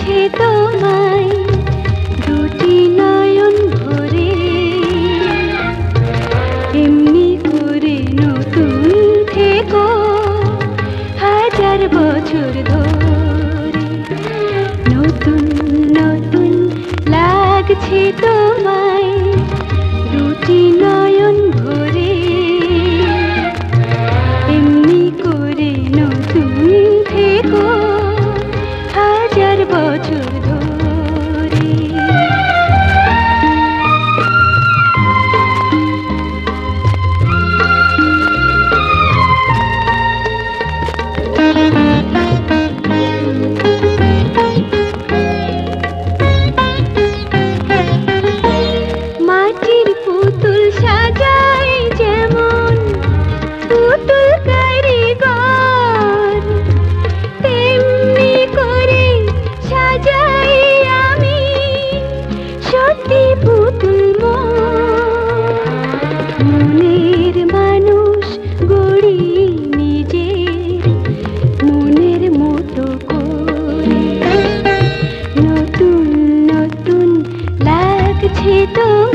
চোখে তোমায় দুটি নয়ন ভরে। এমনি করে নতুন থেকো হাজার বছর ধরে। নতুন নতুন লাগছে তোমায় দুটি নয়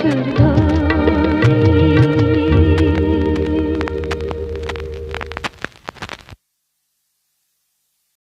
থেকো হাজার বছর ধরে